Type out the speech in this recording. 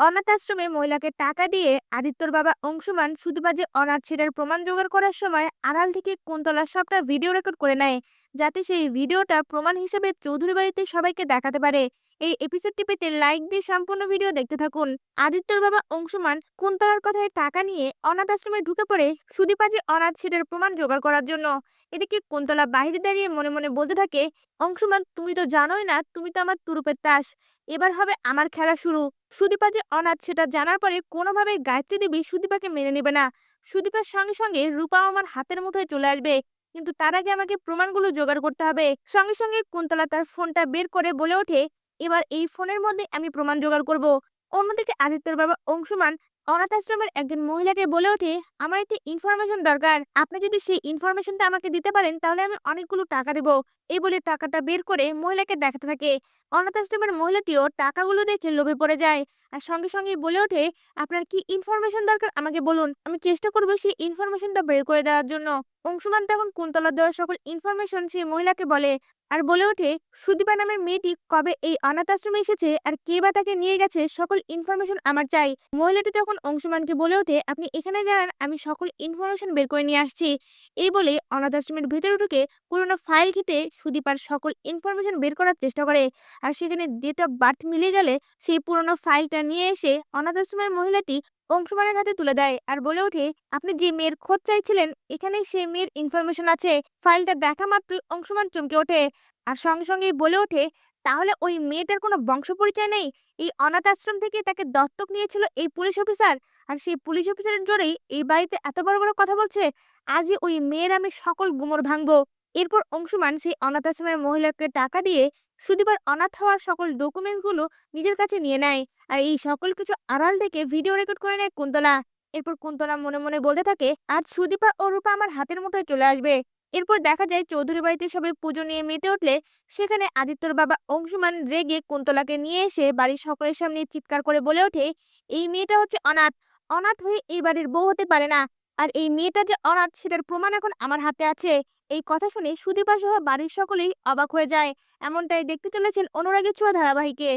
অনাথ আশ্রমে মহিলাকে টাকা দিয়ে আদিত্যর বাবা অংশুমান শুধুবাজে অনাথ ছেলের প্রমাণ জোগাড় করার সময় আড়াল থেকে কুন্তলা সবটা ভিডিও রেকর্ড করে নেয়, যাতে সেই ভিডিওটা প্রমাণ হিসেবে চৌধুরী বাড়িতে সবাইকে দেখাতে পারে। এই এপিসোডটি পেতে লাইক দিয়ে সম্পূর্ণ ভিডিও দেখতে থাকুন। আদিত্যর বাবা অংশুমান কুন্তলার কথায় টাকা নিয়ে অনাথ আশ্রমে ঢুকে পড়ে সুদীপাজি অনাথ ছেলের প্রমাণ জোগাড় করার জন্য। এদিকে কুন্তলা বাইরে দাঁড়িয়ে মনে মনে বলতে থাকে, অংশুমান, তুমি তো জানোই না, তুমি তো আমার তুরুপের তাস এবার হবে আমার খেলা শুরু। সুদীপা যে অনাথ, সেটা জানার পরে কোনোভাবেই গায়ত্রী দেবী সুদীপাকে মেনে নেবে না। সুদীপার সঙ্গে সঙ্গে রূপাও আমার হাতের মুঠোয় চলে আসবে। কিন্তু তার আগে আমাকে প্রমাণগুলো জোগাড় করতে হবে। সঙ্গে সঙ্গে কুন্তলা তার ফোনটা বের করে বলে ওঠে, এবার এই ফোনের মধ্যে আমি প্রমাণ জোগাড় করব। অন্যদিকে আদিত্যর বাবা অংশুমান অনাথ আশ্রমের একজন মহিলাকে বলে ওঠে, আমার একটি ইনফরমেশন দরকার। আপনি যদি সেই ইনফরমেশনটা আমাকে দিতে পারেন, তাহলে আমি অনেকগুলো টাকা দেব। এই বলে টাকাটা বের করে মহিলাকে দেখাতে থাকে। অনাথ আশ্রমের মহিলাটিও টাকাগুলো দেখে লোভে পড়ে যায়। আর সঙ্গে সঙ্গে বলে ওঠে, আপনার কি ইনফরমেশন দরকার? আমাকে বলুন। আমি চেষ্টা করব সেই ইনফরমেশনটা বের করে দেওয়ার জন্য। অংশুমান তখন কুন্তলা দেওয়া সকল ইনফরমেশন সেই মহিলাকে বলে। আর বলে ওঠে, সুদীপা নামের মেয়েটি কবে এই অনাথ আশ্রমে এসেছে? আর কে বা তাকে নিয়ে গেছে? সকল ইনফরমেশন আমার চাই। মহিলাটি তখন অংশুমানকে বলে ওঠে, আপনি এখানে দাঁড়ান, আমি সকল ইনফরমেশন বের করে নিয়ে আসছি। এই বলে অনাথ আশ্রমের ভেতরে ঢুকে পুরোনো ফাইল ঘেটে সুদীপার সকল ইনফরমেশন বের করার চেষ্টা করে। আর সেখানে ডেট অফ বার্থ মিলে গেলে সেই পুরনো ফাইলটা নিয়ে এসে অনাথ আশ্রমের মহিলাটি অংশুমানের হাতে তুলে দেয় আর বলে ওঠে, আপনি যে মেয়ের খোঁজ চাইছিলেন, এখানে সেই মেয়ের ইনফরমেশন আছে। ফাইলটা দেখা মাত্রই অংশুমান চমকে ওঠে। আর সঙ্গে সঙ্গেই বলে ওঠে, তাহলে ওই মেয়েটার কোনো বংশ পরিচয় নেই? এই অনাথ আশ্রম থেকে তাকে দত্তক নিয়েছিল এই পুলিশ অফিসার আর সেই পুলিশ অফিসারের জোরেই এই বাড়িতে এত বড় বড় কথা বলছে আজই ওই মেয়ের আমি সকল গুমর ভাঙবো। এরপর অংশুমান সেই অনাথ আশ্রমের মহিলাকে টাকা দিয়ে সুদীপার অনাথ হওয়ার সকল ডকুমেন্টসগুলো নিজের কাছে নিয়ে নেয়। আর এই সকল কিছু আড়াল থেকে ভিডিও রেকর্ড করে নেয় কুন্তলা। এরপর কুন্তলা মনে মনে বলতে থাকে, আজ সুদীপা ও রূপা আমার হাতের মুঠোয় চলে আসবে। এরপর দেখা যায় চৌধুরী বাড়িতে সবাই পুজো নিয়ে মেতে উঠলে সেখানে আদিত্যর বাবা অংশুমান রেগে কুন্তলাকে নিয়ে এসে বাড়ির সকলের সামনে চিৎকার করে বলে ওঠে, এই মেয়েটা হচ্ছে অনাথ। অনাথ হয়ে এই বাড়ির বউ হতে পারে না। আর এই মেয়েটা যে অনাথ, সেটার প্রমাণ এখন আমার হাতে আছে। এই কথা শুনে সুদীপা সহ বাড়ির সকলেই অবাক হয়ে যায়। এমনটাই দেখতে চলেছেন অনুরাগী চুয়া ধারাবাহিকে।